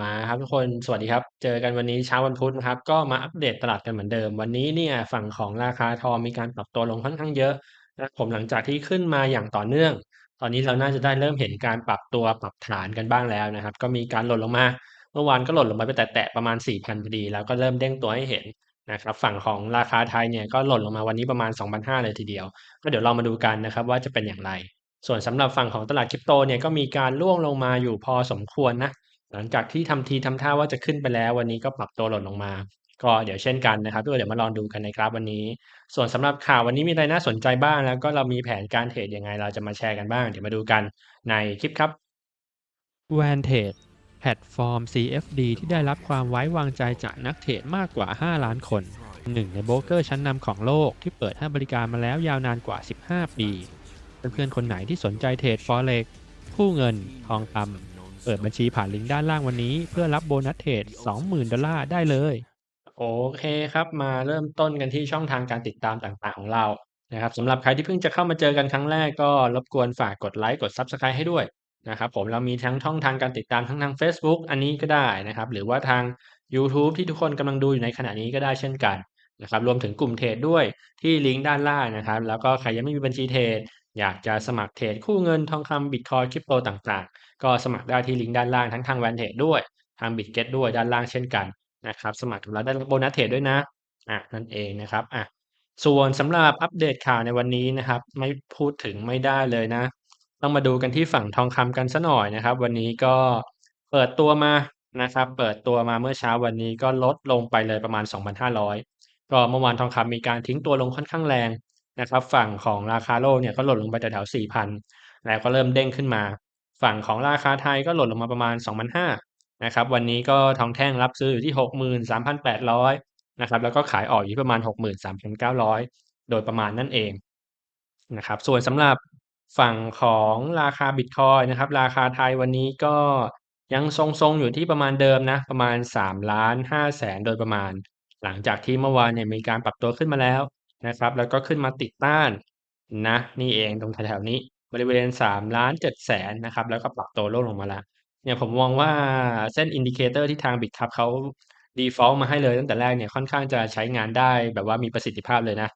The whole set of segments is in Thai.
มาครับทุกคนสวัสดีครับ เจอกันวันนี้เช้าวันพุธนะครับ ก็มาอัปเดตตลาดกันเหมือนเดิม วันนี้เนี่ยฝั่งของราคาทองมีการปรับตัวลงค่อนข้างเยอะนะผมหลังจากที่ขึ้นมาอย่างต่อเนื่อง ตอนนี้เราน่าจะได้เริ่มเห็นการปรับตัวปรับฐานกันบ้างแล้วนะครับ ก็มีการหล่นลงมา เมื่อวานก็หล่นลงไปไปแตะๆประมาณ 4,000พอดี แล้วก็เริ่มเด้งตัวให้เห็นนะครับฝั่งของราคาไทยเนี่ยก็หล่นลงมาวันนี้ประมาณ 2,500เลยทีเดียว ก็เดี๋ยวเรามาดูกันนะครับว่าจะเป็นอย่างไรส่วนสำหรับฝั่งของตลาดคริปโตเนี่ยก็มีการร่วงลงมาอยู่พอสมควรนะ หลังจากที่ทำทีทำท่าว่าจะขึ้นไปแล้ว วันนี้ก็ปรับตัวหล่นลงมา ก็เดี๋ยวเช่นกันนะครับก็เดี๋ยวมาลองดูกันในกราฟวันนี้ ส่วนสำหรับข่าววันนี้มีอะไรน่าสนใจบ้างแล้วก็เรามีแผนการเทรดยังไง เราจะมาแชร์กันบ้าง เดี๋ยวมาดูกันในคลิปครับ Vantage แพลตฟอร์ม CFD ที่ได้รับความไว้วางใจจากนักเทรดมากกว่า 5 ล้านคนหนึ่งในโบรกเกอร์ชั้นนำของโลกที่เปิดให้บริการมาแล้วยาวนานกว่า 15 ปี เพื่อนๆคนไหนที่สนใจเทรด Forex คู่เงิน ทองคำ เปิดบัญชีผ่านลิงก์ด้านล่างวันนี้ เพื่อรับโบนัสเทรด20,000 ดอลลาร์ได้เลย โอเคครับมาเริ่มต้นกันที่ช่องทางการติดตามต่างๆของเรานะครับสำหรับใครที่เพิ่งจะเข้ามาเจอกันครั้งแรกก็รบกวนฝากกดไลค์กด Subscribe ให้ด้วยนะครับผมเรามีทั้งช่องทางการติดตามทั้งทาง Facebook อันนี้ก็ได้นะครับ หรือว่าทางยูทูบที่ทุกคนกำลังดูอยู่ในขณะนี้ก็ได้เช่นกันนะครับรวมถึงกลุ่มเทรดด้วยที่ลิงก์ด้านล่างนะครับ แล้วก็ใครยังไม่มีบัญชีเทรด อยากจะสมัครเทรดคู่เงินทองคำบิตคอยคริปโตต่างๆ ก็สมัครได้ที่ลิงก์ด้านล่างทั้งทาง Vantage ด้วยทาง Bitget ด้วยด้านล่างเช่นกันนะครับสมัครแล้วได้โบนัสเทรดด้วยนะอะนั่นเองนะครับอะส่วนสำหรับอัปเดตข่าวในวันนี้นะครับ ไม่พูดถึงไม่ได้เลยนะ ต้องมาดูกันที่ฝั่งทองคำกันสักหน่อยนะครับ วันนี้ก็เปิดตัวมานะครับ เปิดตัวมาเมื่อเช้าวันนี้ก็ลดลงไปเลยประมาณ 2,500 ก็เมื่อวานทองคำมีการทิ้งตัวลงค่อนข้างแรง นะครับฝั่งของราคาโลกเนี่ยก็หล่นลงไปแถวๆ4,000แล้วก็เริ่มเด้งขึ้นมา ฝั่งของราคาไทยก็หล่นลงมาประมาณ 2,500นะครับวันนี้ก็ทองแท่งรับซื้ออยู่ที่ 63,800นะครับแล้วก็ขายออกอยู่ที่ประมาณ 63,900 โดยประมาณนั่นเองนะครับส่วนสำหรับฝั่งของราคาบิตคอยนะครับราคาไทยวันนี้ก็ยังทรงๆอยู่ที่ประมาณเดิมนะประมาณ3ล้าน5 0 0 0 0โดยประมาณ หลังจากที่เมื่อวานเนี่ยมีการปรับตัวขึ้นมาแล้ว นะครับ แล้วก็ขึ้นมาติดต้านนะ นี่เองตรงแถวๆนี้ บริเวณ3 7 0 0 0 0 0นนะครับ แล้วก็ปรับตัวลดลงมาล้วเนี่ยผมมองว่าเส้น Indicator ที่ทาง Bitkub เขา default มาให้เลยตั้งแต่แรกเนี่ยค่อนข้างจะใช้งานได้แบบว่ามีประสิทธิภาพเลยนะ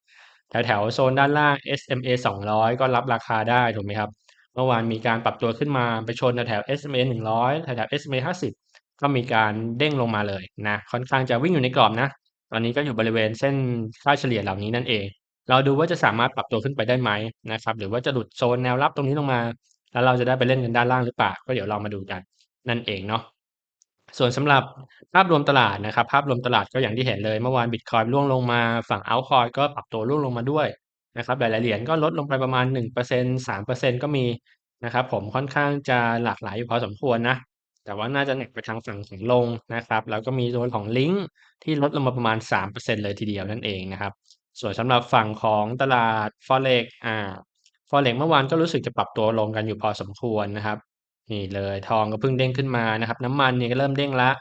แถวๆโซนด้านล่าง SMA 200 ก็รับราคาได้ถูกไหมครับ เมื่อวานมีการปรับตัวขึ้นมาไปชนแถวๆ SMA 100 แถวๆ SMA 50 ก็มีการเด้งลงมาเลยนะ ค่อนข้างจะวิ่งอยู่ในกรอบนะ ตอนนี้ก็อยู่บริเวณเส้นค่าเฉลี่ยเหล่านี้นั่นเอง เราดูว่าจะสามารถปรับตัวขึ้นไปได้ไหมนะครับ หรือว่าจะหลุดโซนแนวรับตรงนี้ลงมา แล้วเราจะได้ไปเล่นกันด้านล่างหรือเปล่า ก็เดี๋ยวเรามาดูกันนั่นเองเนาะ ส่วนสำหรับภาพรวมตลาดนะครับ ภาพรวมตลาดก็อย่างที่เห็นเลย เมื่อวานบิตคอยน์ร่วงลงมา ฝั่ง Altcoin ก็ปรับตัวร่วงลงมาด้วยนะครับ หลายๆเหรียญก็ลดลงไปประมาณ 1% 3%ก็มีนะครับผมค่อนข้างจะหลากหลายอยู่พอสมควรนะ แต่ว่าน่าจะหนักไปทางฝั่งของลงนะครับ แล้วก็มีโซนของลิงก์ที่ลดลงมาประมาณ 3%เลยทีเดียวนั่นเองนะครับ ส่วนสำหรับฝั่งของตลาด Forex อ่า Forex เมื่อวานก็รู้สึกจะปรับตัวลงกันอยู่พอสมควรนะครับนี่เลยทองก็เพิ่งเด้งขึ้นมานะครับ น้ำมันเนี่ยก็เริ่มเด้งล้ว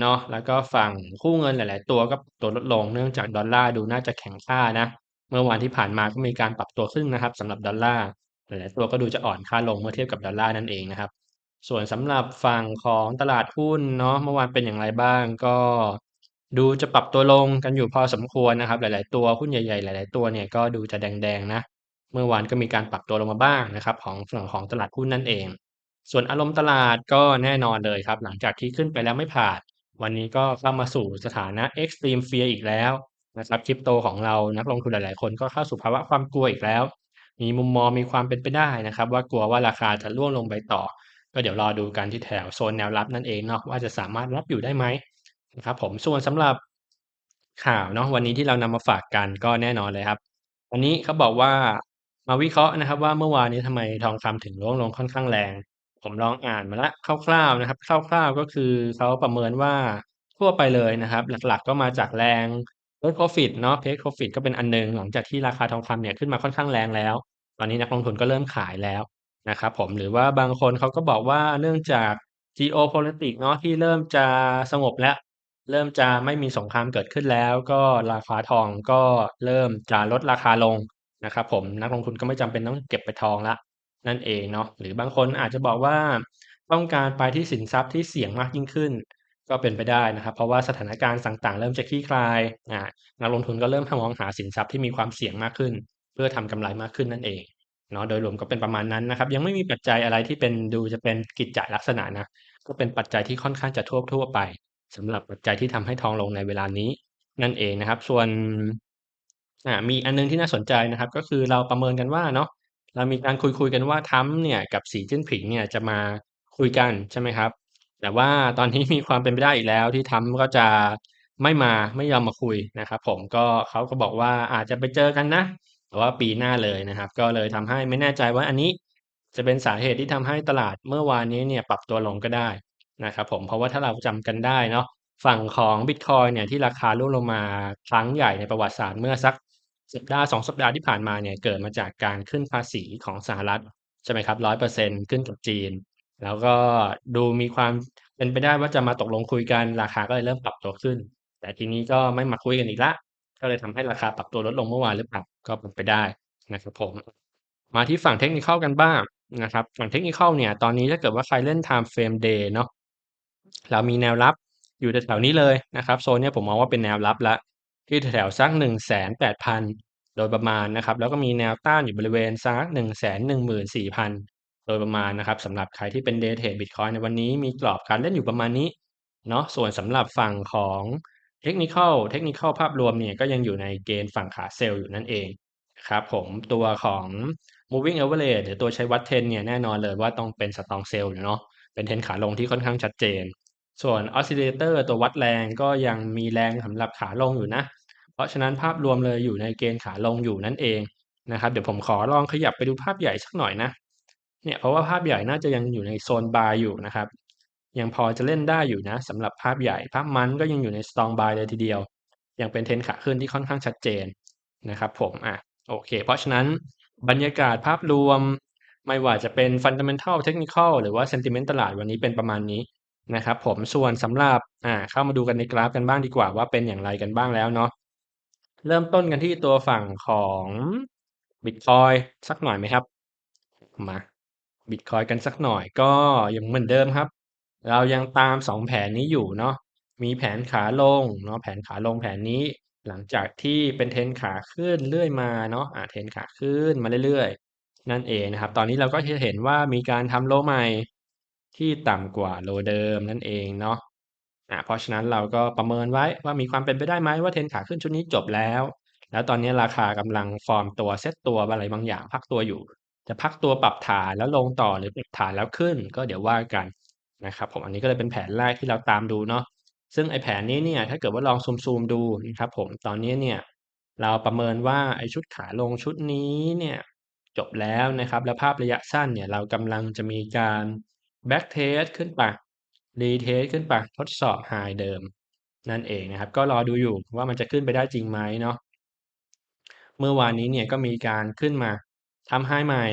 เนาะแล้วก็ฝั่งคู่เงินหลาย ๆ ตัวก็ตัวลดลงเนื่องจากดอลลาร์ดูน่าจะแข็งค่านะ เมื่อวานที่ผ่านมาก็มีการปรับตัวขึ้นนะครับสำหรับดอลลาร์หลาย ๆ ตัวก็ดูจะอ่อนค่าลงเมื่อเทียบกับดอลลาร์นั่นเองนะครับ ส่วนสำหรับฝั่งของตลาดหุ้นเนาะเมื่อวานเป็นอย่างไรบ้าง ก็ดูจะปรับตัวลงกันอยู่พอสมควรนะครับ หลาย ๆ ตัวหุ้นใหญ่ ๆ หลาย ๆ ตัวเนี่ยก็ดูจะแดง ๆ นะ เมื่อวานก็มีการปรับตัวลงมาบ้างนะครับของฝั่งของตลาดหุ้นนั่นเอง ส่วนอารมณ์ตลาดก็แน่นอนเลยครับ หลังจากที่ขึ้นไปแล้วไม่ผ่าน วันนี้ก็เข้ามาสู่สถานะ Extreme Fear อีกแล้วนะครับคริปโตของเรานักลงทุนหลาย ๆ คนก็เข้าสู่ภาวะความกลัวอีกแล้ว มีมุมมองมีความเป็นไปได้นะครับ ว่ากลัวว่าราคาจะร่วงลงไปต่อ ก็เดี๋ยวรอดูกันที่แถวโซนแนวรับนั่นเองเนาะว่าจะสามารถรับอยู่ได้ไหมนะครับผมส่วนสำหรับข่าวเนาะวันนี้ที่เรานำมาฝากกันก็แน่นอนเลยครับ วันนี้เขาบอกว่ามาวิเคราะห์นะครับ ว่าเมื่อวานนี้ทำไมทองคำถึงร่วงลงค่อนข้างแรง ผมลองอ่านมาแล้วคร่าวๆนะครับ คร่าวๆก็คือเขาประเมินว่าทั่วไปเลยนะครับ หลักๆก็มาจากแรง Take Profit เนาะ Take Profit ก็เป็นอันหนึ่งหลังจากที่ราคาทองคำเนี่ยขึ้นมาค่อนข้างแรงแล้ว ตอนนี้นักลงทุนก็เริ่มขายแล้ว นะครับผม หรือว่าบางคนเขาก็บอกว่า เนื่องจาก Geopolitics เนาะ ที่เริ่มจะสงบแล้ว เริ่มจะไม่มีสงครามเกิดขึ้นแล้ว ก็ราคาทองก็เริ่มจะลดราคาลงนะครับผม นักลงทุนก็ไม่จำเป็นต้องเก็บไปทองแล้ว นั่นเองเนาะ หรือบางคนอาจจะบอกว่า ต้องการไปที่สินทรัพย์ที่เสี่ยงมากยิ่งขึ้น ก็เป็นไปได้นะครับ เพราะว่าสถานการณ์ต่าง ๆ เริ่มจะคลี่คลาย อ่า นักลงทุนก็เริ่มหมองหาสินทรัพย์ที่มีความเสี่ยงมากขึ้น เพื่อทำกำไรมากขึ้นนั่นเอง เนาะโดยรวมก็เป็นประมาณนั้นนะครับ ยังไม่มีปัจจัยอะไรที่เป็นดูจะเป็นกิจจลักษณะนะก็เป็นปัจจัยที่ค่อนข้างจะทั่วๆไปสำหรับปัจจัยที่ทำให้ทองลงในเวลานี้ นั่นเองนะครับ ส่วนอ่ามีอันหนึ่งที่น่าสนใจนะครับ ก็คือเราประเมินกันว่าเนาะเรามีการคุยๆกันว่า Trump เนี่ยกับ Xi Jinping เนี่ยจะมาคุยกันใช่ไหมครับ แต่ว่าตอนนี้มีความเป็นไปได้อีกแล้วที่ Trump ก็จะไม่มาไม่ยอมมาคุยนะครับ ผมก็เขาก็บอกว่าอาจจะไปเจอกันนะ แต่ว่าปีหน้าเลยนะครับ ก็เลยทำให้ไม่แน่ใจว่าอันนี้จะเป็นสาเหตุที่ทำให้ตลาดเมื่อวานนี้เนี่ยปรับตัวลงก็ได้นะครับผมเพราะว่าถ้าเราจำกันได้เนาะฝั่งของบิตคอยเนี่ยที่ราคาร่วงลงมาครั้งใหญ่ในประวัติศาสตร์เมื่อสักสัปดาห์2สัปดาห์ที่ผ่านมาเนี่ยเกิดมาจากการขึ้นภาษีของสหรัฐใช่ไหมครับ100%ขึ้นกับจีน แล้วก็ดูมีความเป็นไปได้ว่าจะมาตกลงคุยกันราคาก็เลยเริ่มปรับตัวขึ้น แต่ทีนี้ก็ไม่มาคุยกันอีกล้ว ก็เลยทำให้ราคาปรับตัวลดลงเมื่อวานหรือเปล่าก็เป็นไปได้นะครับผมมาที่ฝั่ง Technical กันบ้างนะครับฝั่ง Technical เนี่ยตอนนี้ถ้าเกิดว่าใครเล่น Time Frame Day เนาะเรามีแนวรับอยู่แถวๆนี้เลยนะครับโซนนี้ผมมองว่าเป็นแนวรับแล้วที่แถวสัก180,000โดยประมาณนะครับ แล้วก็มีแนวต้านอยู่บริเวณสัก114,000โดยประมาณนะครับสำหรับใครที่เป็น Day Trade บิตคอยน์ในวันนี้มีกรอบการเล่นอยู่ประมาณนี้เนาะส่วนสำหรับฝั่งของ Technical Technical ภาพรวมเนี่ยก็ยังอยู่ในเกณฑ์ฝั่งขาเซลล์อยู่นั่นเองครับผมตัวของ Moving Average หรือตัวใช้วัด Trend เนี่ยแน่นอนเลยว่าต้องเป็น Strong Sell อยู่เนาะเป็น Trend ขาลงที่ค่อนข้างชัดเจน ส่วน Oscillator ตัววัดแรงก็ยังมีแรงสำหรับขาลงอยู่นะ เพราะฉะนั้นภาพรวมเลยอยู่ในเกณฑ์ขาลงอยู่นั่นเองนะครับเดี๋ยวผมขอลองขยับไปดูภาพใหญ่สักหน่อยนะเนี่ยเพราะว่าภาพใหญ่น่าจะยังอยู่ในโซน Buy อยู่นะครับ ยังพอจะเล่นได้อยู่นะสำหรับภาพใหญ่ ภาพมันก็ยังอยู่ใน Strong Buy เลยทีเดียว ยังเป็น Trend ขาขึ้นที่ค่อนข้างชัดเจนนะครับผมอ่าโอเค เพราะฉะนั้นบรรยากาศภาพรวม ไม่ว่าจะเป็น Fundamental Technical หรือว่า Sentiment ตลาดวันนี้เป็นประมาณนี้นะครับผมส่วนสำหรับอ่าเข้ามาดูกันในกราฟกันบ้างดีกว่าว่าเป็นอย่างไรกันบ้างแล้วเนาะเริ่มต้นกันที่ตัวฝั่งของบิตคอยสักหน่อยไหมครับ มาบิตคอยกันสักหน่อยก็ยังเหมือนเดิมครับ เรายังตาม 2 แผนนี้อยู่เนาะมีแผนขาลงเนาะแผนขาลงแผนนี้ หลังจากที่เป็น Trend ขาขึ้นเรื่อยมาเนาะอ่า Trend ขาขึ้นมาเรื่อยๆ นั่นเองนะครับ ตอนนี้เราก็จะเห็นว่ามีการทำ Low ใหม่ที่ต่ำกว่า Low เดิมนั่นเองเนาะอ่าเพราะฉะนั้นเราก็ประเมินไว้ว่ามีความเป็นไปได้ไหมว่า Trend ขาขึ้นชุดนี้จบแล้ว แล้วตอนนี้ราคากำลังฟอร์มตัวเซตตัวอะไรบางอย่างพักตัวอยู่ จะพักตัวปรับฐานแล้วลงต่อหรือปรับฐานแล้วขึ้น ก็เดี๋ยวว่ากัน นะครับผมอันนี้ก็เลยเป็นแผนแรกที่เราตามดูเนาะซึ่งไอ้แผนนี้เนี่ยถ้าเกิดว่าลองซูมๆดูนะครับผมตอนนี้เนี่ยเราประเมินว่าไอ้ชุดขาลงชุดนี้เนี่ยจบแล้วนะครับ แล้วภาพระยะสั้นเนี่ยเรากำลังจะมีการ Back Test ขึ้นไป Retest ขึ้นไปทดสอบ High เดิม นั่นเองนะครับ ก็รอดูอยู่ว่ามันจะขึ้นไปได้จริงไหมเนาะเมื่อวานนี้เนี่ยก็มีการขึ้นมาทำ High ใหม่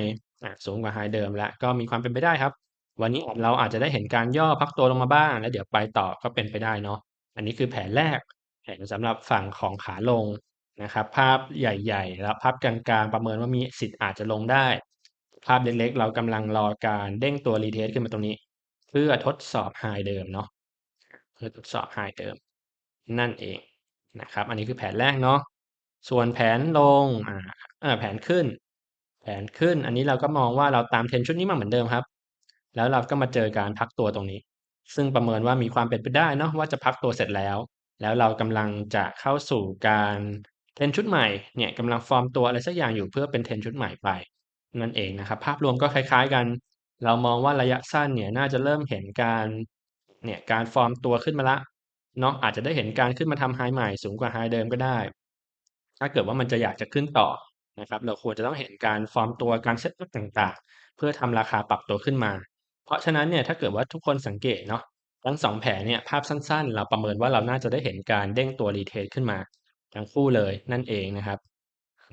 สูงกว่า High เดิมแล้วก็มีความเป็นไปได้ครับ วันนี้เราอาจจะได้เห็นการย่อพักตัวลงมาบ้าง แล้วเดี๋ยวไปต่อก็เป็นไปได้เนาะอันนี้คือแผนแรกแผนสำหรับฝั่งของขาลงนะครับ ภาพใหญ่ๆ แล้วภาพกลางๆประเมินว่ามีสิทธิ์อาจจะลงได้ ภาพเล็กๆ เรากำลังรอการเด้งตัว Retest ขึ้นมาตรงนี้ เพื่อทดสอบ High เดิมเนาะเพื่อทดสอบ High เดิม นั่นเองนะครับ อันนี้คือแผนแรกเนาะส่วนแผนลงอ่าแผนขึ้น แผนขึ้น อันนี้เราก็มองว่าเราตาม Trend ชุดนี้มาเหมือนเดิมครับ แล้วเราก็มาเจอการพักตัวตรงนี้ ซึ่งประเมินว่ามีความเป็นไปได้เนาะว่าจะพักตัวเสร็จแล้ว แล้วเรากำลังจะเข้าสู่การ Trend ชุดใหม่เนี่ยกำลังฟอร์มตัวอะไรสักอย่างอยู่เพื่อเป็น Trend ชุดใหม่ไปนั่นเองนะครับ ภาพรวมก็คล้ายๆกัน เรามองว่าระยะสั้นเนี่ยน่าจะเริ่มเห็นการเนี่ยการฟอร์มตัวขึ้นมาล้วเนาะอาจจะได้เห็นการขึ้นมาทำ High ใหม่สูงกว่า High เดิมก็ได้ ถ้าเกิดว่ามันจะอยากจะขึ้นต่อนะครับ เราควรจะต้องเห็นการฟอร์มตัวการเซตอัปต่างๆ เพื่อทำราคาปรับตัวขึ้นมา เพราะฉะนั้นเนี่ยถ้าเกิดว่าทุกคนสังเกตเนาะทั้ง2แผนเนี่ยภาพสั้นๆ เราประเมินว่าเราน่าจะได้เห็นการเด้งตัว Retest ขึ้นมาทั้งคู่เลยนั่นเองนะครับ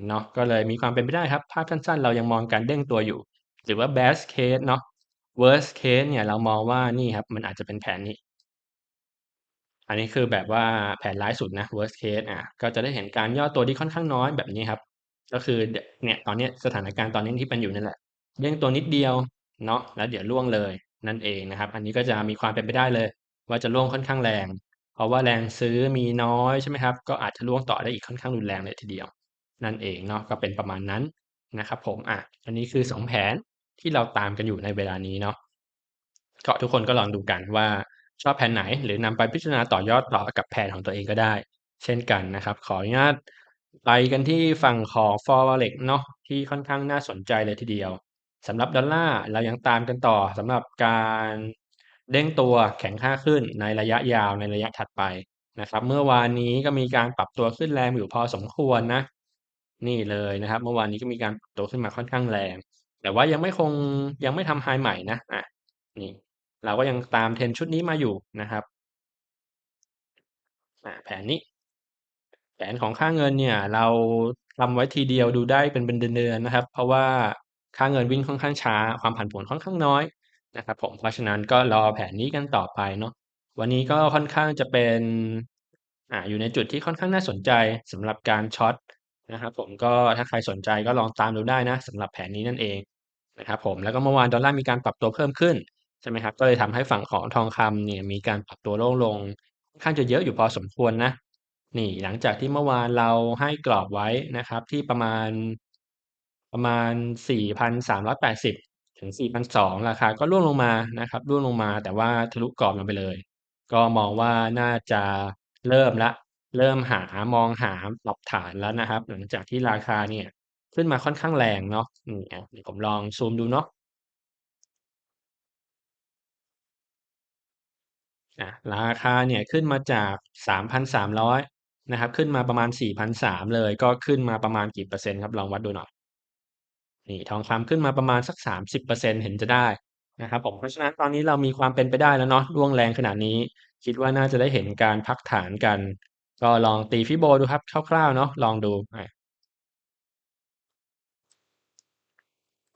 เนาะก็เลยมีความเป็นไปได้ครับ ภาพสั้นๆ เรายังมองการเด้งตัวอยู่ หรือว่า Best Case เนาะ Worst Case เนี่ยเรามองว่านี่ครับมันอาจจะเป็นแผนนี้ อันนี้คือแบบว่าแผนร้ายสุดนะ Worst Case อ่าก็จะได้เห็นการย่อตัวที่ค่อนข้างน้อยแบบนี้ครับ ก็คือเนี่ยตอนนี้สถานการณ์ตอนนี้ที่เป็นอยู่นั่นแหละเด้งตัวนิดเดียว เนาะแล้วเดี๋ยวร่วงเลยนั่นเองนะครับ อันนี้ก็จะมีความเป็นไปได้เลย ว่าจะร่วงค่อนข้างแรง เพราะว่าแรงซื้อมีน้อยใช่ไหมครับ ก็อาจจะร่วงต่อได้อีกค่อนข้างรุนแรงเลยทีเดียว นั่นเองเนาะก็เป็นประมาณนั้นนะครับผมอะอันนี้คือ 2 แผนที่เราตามกันอยู่ในเวลานี้เนาะก็ทุกคนก็ลองดูกันว่าชอบแผนไหน หรือนำไปพิจารณาต่อยอดต่อกับแผนของตัวเองก็ได้ เช่นกันนะครับ ขออนุญาตไปกันที่ฝั่งของ Forex เนาะที่ค่อนข้างน่าสนใจเลยทีเดียว สำหรับดอลลาร์เรายังตามกันต่อสำหรับการเด้งตัวแข็งค่าขึ้นในระยะยาวในระยะถัดไปนะครับ เมื่อวานนี้ก็มีการปรับตัวขึ้นแรงอยู่พอสมควรนะ นี่เลยนะครับ เมื่อวานนี้ก็มีการปรับตัวขึ้นมาค่อนข้างแรง แต่ว่ายังไม่คงยังไม่ทำ High ใหม่นะอะนี่ เราก็ยังตาม Trend ชุดนี้มาอยู่นะครับแผนนี้ แผนของค่าเงินเนี่ย เราทำไว้ทีเดียวดูได้เป็นเป็นเดือนๆนะครับ เพราะว่า ค่าเงินวิ่งค่อนข้างช้า ความผันผวนค่อนข้างน้อยนะครับผมเพราะฉะนั้นก็รอแผนนี้กันต่อไปเนาะวันนี้ก็ค่อนข้างจะเป็นอ่าอยู่ในจุดที่ค่อนข้างน่าสนใจสำหรับการช็อตนะครับผมก็ถ้าใครสนใจก็ลองตามดูได้นะสำหรับแผนนี้นั่นเองนะครับผมแล้วก็เมื่อวานดอลลาร์มีการปรับตัวเพิ่มขึ้นใช่ไหมครับก็เลยทำให้ฝั่งของทองคำเนี่ยมีการปรับตัวร่วงลงค่อนข้างจะเยอะอยู่พอสมควรนะนี่หลังจากที่เมื่อวานเราให้กรอบไว้นะครับที่ประมาณ ประมาณ 4,380 ถึง 4,200 ราคาก็ร่วงลงมานะครับร่วงลงมาแต่ว่าทะลุกรอบลงไปเลย ก็มองว่าน่าจะเริ่มล้วเริ่มหามองหาปรับฐานแล้วนะครับ หลังจากที่ราคาเนี่ย ขึ้นมาค่อนข้างแรงเนาะนี่อะเดี๋ยวผมลองซูมดูเนาะราคาเนี่ยขึ้นมาจาก 3,300 นะครับ ขึ้นมาประมาณ 4,300 เลย ก็ขึ้นมาประมาณกี่เปอร์เซ็นต์ครับ ลองวัดดูหน่อย นี่ทองคำขึ้นมาประมาณสัก 30%เห็นจะได้นะครับผมเพราะฉะนั้นตอนนี้เรามีความเป็นไปได้แล้วเนาะร่วงแรงขนาดนี้ คิดว่าน่าจะได้เห็นการพักฐานกัน ก็ลองตี Fibo ดูครับคร่าวๆเนาะลองดู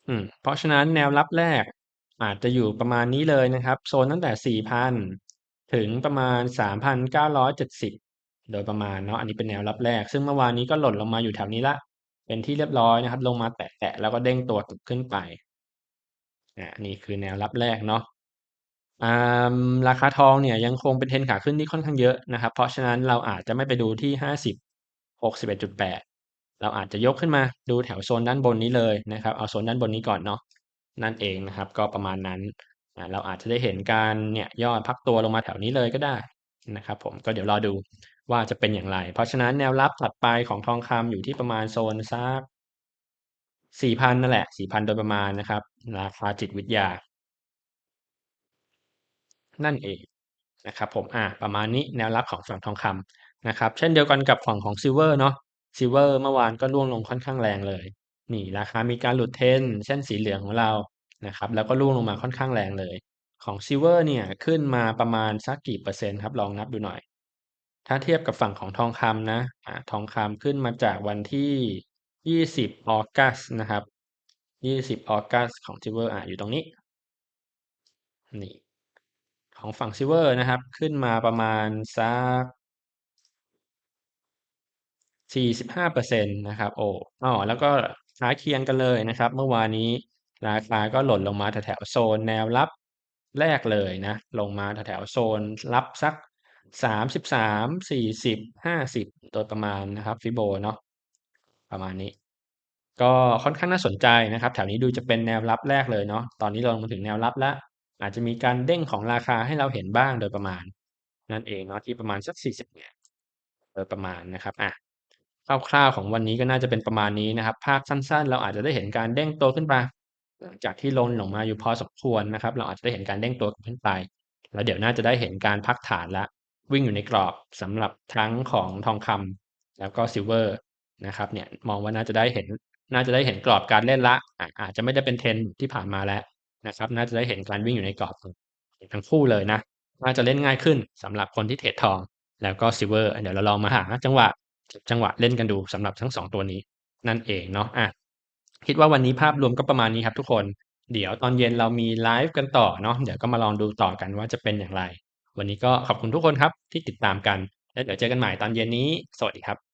อืมเพราะฉะนั้นแนวรับแรก อาจจะอยู่ประมาณนี้เลยนะครับ โซนตั้งแต่ 4,000 ถึงประมาณ 3,970 โดยประมาณเนาะอันนี้เป็นแนวรับแรก ซึ่งเมื่อวานนี้ก็หล่นลงมาอยู่แถวนี้ล้ว เป็นที่เรียบร้อยนะครับ ลงมาแตะๆแล้วก็เด้งตัวกลับขึ้นไปอานี่คือแนวรับแรกเนาะอ่าราคาทองเนี่ยยังคงเป็น Trend ขาขึ้นที่ค่อนข้างเยอะนะครับ เพราะฉะนั้นเราอาจจะไม่ไปดูที่50 61.8เอ็ดจุดแปดเราอาจจะยกขึ้นมาดูแถวโซนด้านบนนี้เลยนะครับเอาโซนด้านบนนี้ก่อนเนาะนั่นเองนะครับ ก็ประมาณนั้นอ่าเราอาจจะได้เห็นการเนี่ยย่อพักตัวลงมาแถวนี้เลยก็ได้นะครับ ผมก็เดี๋ยวรอดู ว่าจะเป็นอย่างไร เพราะฉะนั้นแนวรับถัดไปของทองคำอยู่ที่ประมาณโซนสัก4,000นั่นแหละ4,000โดยประมาณนะครับ ราคาจิตวิทยา นั่นเองนะครับ ผมอ่าประมาณนี้แนวรับของฝั่งทองคำนะครับ เช่นเดียวกันกับฝั่งของซิลเวอร์เนาะซิลเวอร์เมื่อวานก็ร่วงลงค่อนข้างแรงเลย นี่ราคามีการหลุด Trend เส้นสีเหลืองของเรานะครับ แล้วก็ร่วงลงมาค่อนข้างแรงเลย ของซิลเวอร์เนี่ยขึ้นมาประมาณสักกี่เปอร์เซ็นต์ครับลองนับดูหน่อย ถ้าเทียบกับฝั่งของทองคำนะอ่าทองคำขึ้นมาจากวันที่ 20 ออกัสนะครับ 20 ออกัสของซิเวอร์อ่าอยู่ตรงนี้นี่ของฝั่งซิเวอร์นะครับ ขึ้นมาประมาณสัก45%นะครับโอ้อ้อแล้วก็ค้าเคียงกันเลยนะครับ เมื่อวานนี้ราคาก็หล่นลงมาแถวโซนแนวรับแรกเลยนะ ลงมาแถวโซนรับสัก 33 40 50โดยประมาณนะครับ Fibo เนาะประมาณนี้ ก็ค่อนข้างน่าสนใจนะครับ แถวนี้ดูจะเป็นแนวรับแรกเลยเนาะตอนนี้เราลงมาถึงแนวรับแล้วอาจจะมีการเด้งของราคาให้เราเห็นบ้างโดยประมาณ นั่นเองเนาะที่ประมาณสัก40เนี่ยโดยประมาณนะครับอาคร่าวๆของวันนี้ก็น่าจะเป็นประมาณนี้นะครับ ภาพสั้นๆ เราอาจจะได้เห็นการเด้งตัวขึ้นมาหลังจากที่ลงลงมาอยู่พอสมควรนะครับ เราอาจจะได้เห็นการเด้งตัวขึ้นไป แล้วเดี๋ยวน่าจะได้เห็นการพักฐานแล้ว วิ่งอยู่ในกรอบสำหรับทั้งของทองคำแล้วก็ซิลเวอร์นะครับเนี่ยมองว่าน่าจะได้เห็นน่าจะได้เห็นกรอบการเล่นล้วอาจจะไม่ได้เป็น Trend ที่ผ่านมาแล้วนะครับ น่าจะได้เห็นการวิ่งอยู่ในกรอบทั้งคู่เลยนะน่าจะเล่นง่ายขึ้นสำหรับคนที่เทรดทอง แล้วก็ซิลเวอร์เดี๋ยวเราลองมาหาจังหวะจังหวะเล่นกันดูสำหรับทั้ง 2 ตัวนี้ นั่นเองเนาะอาคิดว่าวันนี้ภาพรวมก็ประมาณนี้ครับทุกคน เดี๋ยวตอนเย็นเรามีไลฟ์กันต่อเนาะเดี๋ยวก็มาลองดูต่อกันว่าจะเป็นอย่างไร วันนี้ก็ขอบคุณทุกคนครับที่ติดตามกัน แล้วเดี๋ยวเจอกันใหม่ตอนเย็นนี้ สวัสดีครับ